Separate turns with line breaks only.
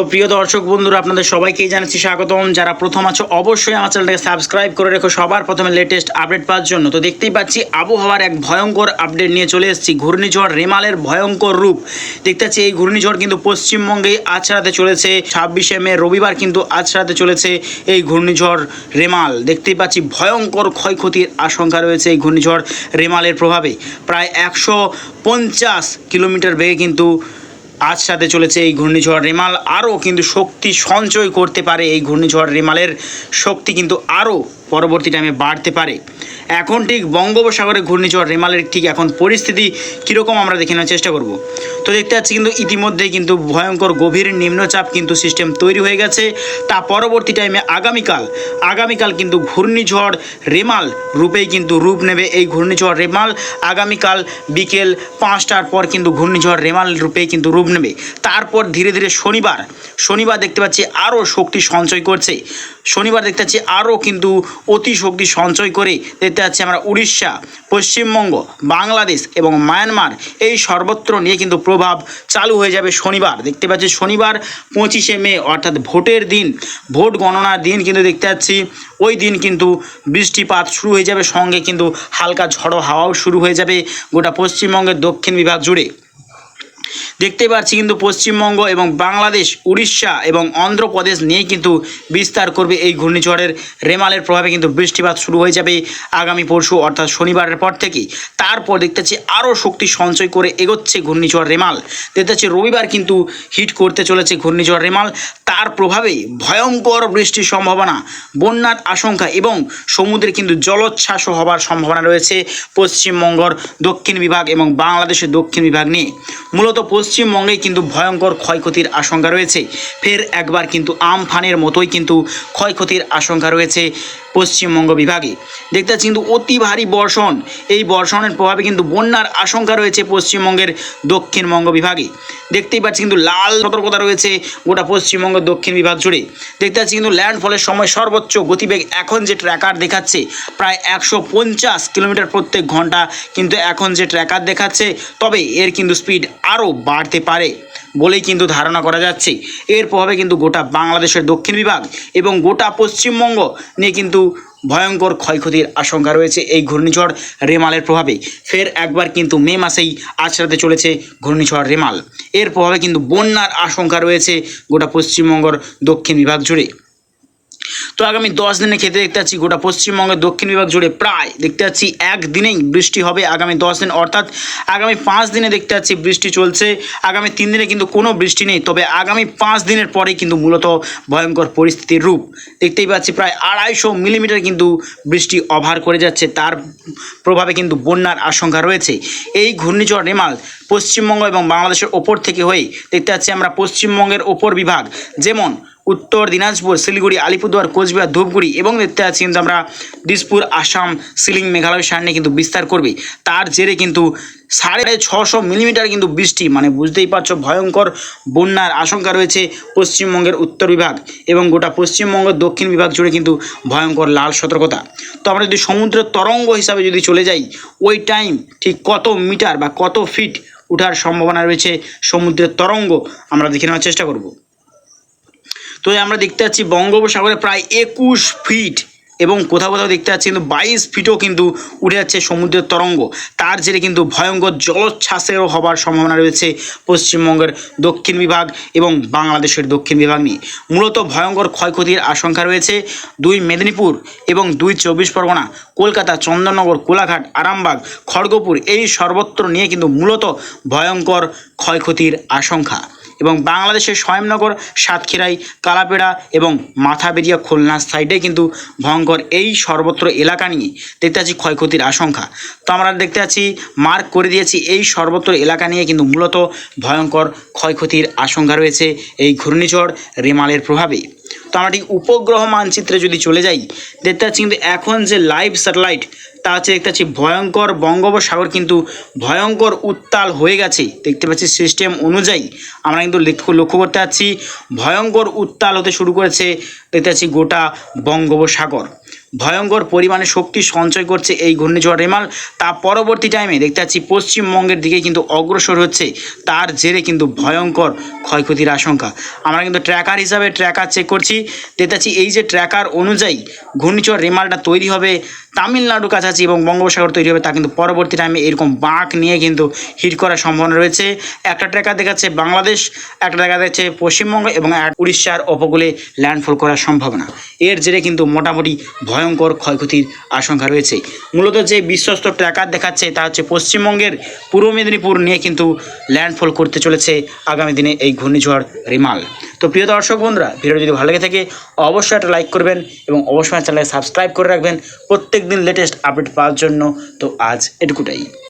প্রিয় দর্শক বন্ধুরা, আপনাদের সবাইকেই জানাচ্ছি স্বাগতম। যারা প্রথম আছো, অবশ্যই আমার চ্যানেলটাকে সাবস্ক্রাইব করে রেখো। সবার প্রথমে লেটেস্ট আপডেট পাওয়ার জন্য। তো দেখতেই পাচ্ছি, আবহাওয়ার এক ভয়ঙ্কর আপডেট নিয়ে চলে এসেছি। ঘূর্ণিঝড় রেমালের ভয়ঙ্কর রূপ। দেখতে পাচ্ছি, এই ঘূর্ণিঝড় কিন্তু পশ্চিমবঙ্গে আছড়াতে চলেছে। ছাব্বিশে মে, রবিবার কিন্তু আছড়াতে চলেছে এই ঘূর্ণিঝড় রেমাল। দেখতেই পাচ্ছি, ভয়ঙ্কর ক্ষয়ক্ষতির আশঙ্কা রয়েছে এই ঘূর্ণিঝড় রেমালের প্রভাবে। প্রায় একশো পঞ্চাশ কিলোমিটার বেগে কিন্তু আজ সাথে চলেছে এই ঘূর্ণিঝড় রেমাল। আরও কিন্তু শক্তি সঞ্চয় করতে পারে এই ঘূর্ণিঝড় রেমালের। শক্তি কিন্তু আরও পরবর্তী টাইমে বাড়তে পারে। এখন ঠিক বঙ্গোপসাগরে ঘূর্ণিঝড় রেমালের ঠিক এখন পরিস্থিতি কীরকম আমরা দেখে নেওয়ার চেষ্টা করব। তো দেখতে পাচ্ছি কিন্তু ইতিমধ্যেই কিন্তু ভয়ঙ্কর গভীর নিম্নচাপ কিন্তু সিস্টেম তৈরি হয়ে গেছে। তা পরবর্তী টাইমে আগামীকাল আগামীকাল কিন্তু ঘূর্ণিঝড় রেমাল রূপেই কিন্তু রূপ নেবে এই ঘূর্ণিঝড় রেমাল। আগামীকাল বিকেল পাঁচটার পর কিন্তু ঘূর্ণিঝড় রেমাল রূপেই কিন্তু রূপ নেবে। তারপর ধীরে ধীরে শনিবার শনিবার দেখতে পাচ্ছি আরও শক্তি সঞ্চয় করছে। শনিবার দেখতে পাচ্ছি আরও কিন্তু অতি শক্তি সঞ্চয় করে দেখতে পাচ্ছি আমরা উড়িষ্যা, পশ্চিমবঙ্গ, বাংলাদেশ এবং মায়ানমার। এই সর্বত্র নিয়ে কিন্তু প্রভাব চালু হয়ে যাবে শনিবার। দেখতে পাচ্ছি শনিবার পঁচিশে মে, অর্থাৎ ভোটের দিন। ভোট গণনার দিন কিন্তু দেখতে পাচ্ছি ওই দিন কিন্তু বৃষ্টিপাত শুরু হয়ে যাবে, সঙ্গে কিন্তু হালকা ঝড়ো হাওয়াও শুরু হয়ে যাবে গোটা পশ্চিমবঙ্গের দক্ষিণ বিভাগ জুড়ে। দেখতে পাচ্ছি কিন্তু পশ্চিমবঙ্গ এবং বাংলাদেশ, উড়িষ্যা এবং অন্ধ্রপ্রদেশ নিয়ে কিন্তু বিস্তার করবে এই ঘূর্ণিঝড়ের রেমালের প্রভাবে কিন্তু বৃষ্টিপাত শুরু হয়ে যাবে আগামী পরশু অর্থাৎ শনিবারের পর থেকেই। তারপর দেখতেছি আরও শক্তি সঞ্চয় করে এগোচ্ছে ঘূর্ণিঝড় রেমাল। দেখতে পাচ্ছি রবিবার কিন্তু হিট করতে চলেছে ঘূর্ণিঝড় রেমাল। তার প্রভাবে ভয়ঙ্কর বৃষ্টির সম্ভাবনা, বন্যার আশঙ্কা এবং সমুদ্রে কিন্তু জলোচ্ছ্বাস হবার সম্ভাবনা রয়েছে পশ্চিমবঙ্গর দক্ষিণ বিভাগ এবং বাংলাদেশের দক্ষিণ বিভাগ নিয়ে। মূলত পশ্চিমবঙ্গে কিন্তু ভয়ঙ্কর ক্ষয়ক্ষতির আশঙ্কা রয়েছে। ফের একবার কিন্তু আমফানের মতোই কিন্তু ক্ষয়ক্ষতির আশঙ্কা রয়েছে। পশ্চিমবঙ্গ বিভাগে। দেখতে পাচ্ছি কিন্তু অতি ভারী বর্ষণ। এই বর্ষণের প্রভাবে কিন্তু বন্যার আশঙ্কা রয়েছে পশ্চিমবঙ্গের দক্ষিণবঙ্গ বিভাগে। দেখতেই পাচ্ছি কিন্তু লাল সতর্কতা রয়েছে গোটা পশ্চিমবঙ্গের দক্ষিণ বিভাগ জুড়ে। দেখতে পাচ্ছি কিন্তু ল্যান্ডফলের সময় সর্বোচ্চ গতিবেগ এখন যে ট্র্যাকার দেখাচ্ছে, প্রায় একশো পঞ্চাশ কিলোমিটার প্রত্যেক ঘণ্টা কিন্তু এখন যে ট্র্যাকার দেখাচ্ছে, তবে এর কিন্তু স্পিড আরও বাড়তে পারে। বলেই কিন্তু ধারণা করা যাচ্ছে। এর প্রভাবে কিন্তু গোটা বাংলাদেশের দক্ষিণ বিভাগ এবং গোটা পশ্চিমবঙ্গ নিয়ে কিন্তু ভয়ঙ্কর ক্ষয়ক্ষতির আশঙ্কা রয়েছে এই ঘূর্ণিঝড় রেমালের প্রভাবে। ফের একবার কিন্তু মে মাসেই আছড়াতে চলেছে ঘূর্ণিঝড় রেমাল। এর প্রভাবে কিন্তু বন্যার আশঙ্কা রয়েছে গোটা পশ্চিমবঙ্গর দক্ষিণ বিভাগ জুড়ে। তো আগামী দশ দিনে খেতে দেখতে পাচ্ছি গোটা পশ্চিমবঙ্গের দক্ষিণ বিভাগ জুড়ে প্রায় দেখতে পাচ্ছি একদিনেই বৃষ্টি হবে আগামী দশ দিন। অর্থাৎ আগামী পাঁচ দিনে দেখতে পাচ্ছি বৃষ্টি চলছে। আগামী তিন দিনে কিন্তু কোনো বৃষ্টি নেই। তবে আগামী পাঁচ দিনের পরেই কিন্তু মূলত ভয়ঙ্কর পরিস্থিতির রূপ দেখতেই পাচ্ছি প্রায় আড়াইশো মিলিমিটার কিন্তু বৃষ্টি অভার করে যাচ্ছে। তার প্রভাবে কিন্তু বন্যার আশঙ্কা রয়েছে। এই ঘূর্ণিঝড় রেমাল পশ্চিমবঙ্গ এবং বাংলাদেশের ওপর থেকে হয়ে দেখতে পাচ্ছি আমরা পশ্চিমবঙ্গের ওপর বিভাগ। যেমন উত্তর দিনাজপুর, শিলিগুড়ি, আলিপুরদুয়ার, কোচবিহার, ধূপগুড়ি এবং দেখতে পাচ্ছি কিন্তু আমরা দিসপুর, আসাম, সিলিং, মেঘালয় সামনে কিন্তু বিস্তার করবে। তার জেরে কিন্তু সাড়ে ছশো মিলিমিটার কিন্তু বৃষ্টি মানে বুঝতেই পারছ ভয়ঙ্কর বন্যার আশঙ্কা রয়েছে পশ্চিমবঙ্গের উত্তর বিভাগ এবং গোটা পশ্চিমবঙ্গের দক্ষিণ বিভাগ জুড়ে কিন্তু ভয়ঙ্কর লাল সতর্কতা। তো আমরা যদি সমুদ্রের তরঙ্গ হিসাবে যদি চলে যাই, ওই টাইম ঠিক কত মিটার বা কত ফিট ওঠার সম্ভাবনা রয়েছে সমুদ্রের তরঙ্গ আমরা দেখে নেওয়ার চেষ্টা করব। তো আমরা দেখতে পাচ্ছি বঙ্গোপসাগরে প্রায় একুশ ফিট এবং কোথাও কোথাও দেখতে পাচ্ছি কিন্তু বাইশ ফিটও কিন্তু উঠে যাচ্ছে সমুদ্রের তরঙ্গ। তার জেরে কিন্তু ভয়ঙ্কর জলোচ্ছ্বাসেরও হবার সম্ভাবনা রয়েছে পশ্চিমবঙ্গের দক্ষিণ বিভাগ এবং বাংলাদেশের দক্ষিণ বিভাগ নিয়ে। মূলত ভয়ঙ্কর ক্ষয়ক্ষতির আশঙ্কা রয়েছে দুই মেদিনীপুর এবং দুই চব্বিশ পরগনা, কলকাতা, চন্দননগর, কোলাঘাট, আরামবাগ, খড়গপুর, এই সর্বত্র নিয়ে কিন্তু মূলত ভয়ঙ্কর ক্ষয়ক্ষতির আশঙ্কা। এবং বাংলাদেশের স্বয়ংনগর, সাতক্ষীরাই, কালাপেড়া এবং মাথাবেরিয়া খুলনা সাইডে কিন্তু ভয়ঙ্কর এই সর্বত্র এলাকা নিয়ে দেখতে পাচ্ছি ক্ষয়ক্ষতির আশঙ্কা। তো আমরা দেখতে পাচ্ছি, মার্ক করে দিয়েছি, এই সর্বত্র এলাকা নিয়ে কিন্তু মূলত ভয়ঙ্কর ক্ষয়ক্ষতির আশঙ্কা রয়েছে এই ঘূর্ণিঝড় রেমালের প্রভাবে। তো আমরা ঠিক উপগ্রহ মানচিত্রে যদি চলে যাই, দেখতে পাচ্ছি কিন্তু এখন যে লাইভ স্যাটেলাইট তা হচ্ছে দেখতে পাচ্ছি ভয়ঙ্কর বঙ্গোপসাগর কিন্তু ভয়ঙ্কর উত্তাল হয়ে গেছে। দেখতে পাচ্ছি সিস্টেম অনুযায়ী আমরা কিন্তু লক্ষ্য লক্ষ্য করতে পারছি, ভয়ঙ্কর উত্তাল হতে শুরু করেছে, দেখতে পাচ্ছি গোটা বঙ্গোপসাগর। ভয়ঙ্কর পরিমাণে শক্তি সঞ্চয় করছে এই ঘূর্ণিঝড় রেমাল। তা পরবর্তী টাইমে দেখতে পাচ্ছি পশ্চিমবঙ্গের দিকে কিন্তু অগ্রসর হচ্ছে। তার জেরে কিন্তু ভয়ঙ্কর ক্ষয়ক্ষতির আশঙ্কা। আমরা কিন্তু ট্র্যাকার হিসাবে ট্র্যাকার চেক করছি। দেখতে পাচ্ছি এই যে ট্র্যাকার অনুযায়ী ঘূর্ণিঝড় রেমালটা তৈরি হবে তামিলনাড়ুর কাছাকাছি এবং বঙ্গোপসাগর তৈরি হবে, তা কিন্তু পরবর্তী টাইমে এরকম বাঁক নিয়ে কিন্তু হিট করার সম্ভাবনা রয়েছে। একটা ট্র্যাকার দেখাচ্ছে বাংলাদেশ, একটা দেখা যাচ্ছে পশ্চিমবঙ্গ এবং উড়িষ্যার উপকূলে ল্যান্ডফল করার সম্ভাবনা। এর জেরে কিন্তু মোটামুটি ভয়ঙ্কর ক্ষয়ক্ষতির আশঙ্কা রয়েছে। মূলত যে বিশ্বস্ত ট্র্যাকার দেখাচ্ছে, তা হচ্ছে পশ্চিমবঙ্গের পূর্ব মেদিনীপুর নিয়ে কিন্তু ল্যান্ডফল করতে চলেছে আগামী দিনে এই ঘূর্ণিঝড় রিমাল। তো প্রিয় দর্শক বন্ধুরা ভিডিও যদি ভালো লেগে থাকে, অবশ্যই একটা লাইক করবেন এবং অবশ্যই চ্যানেলে সাবস্ক্রাইব করে রাখবেন। প্রত্যেক দিন লেটেস্ট আপডেট পাওয়ার জন্য। তো আজ এটুকুটাই।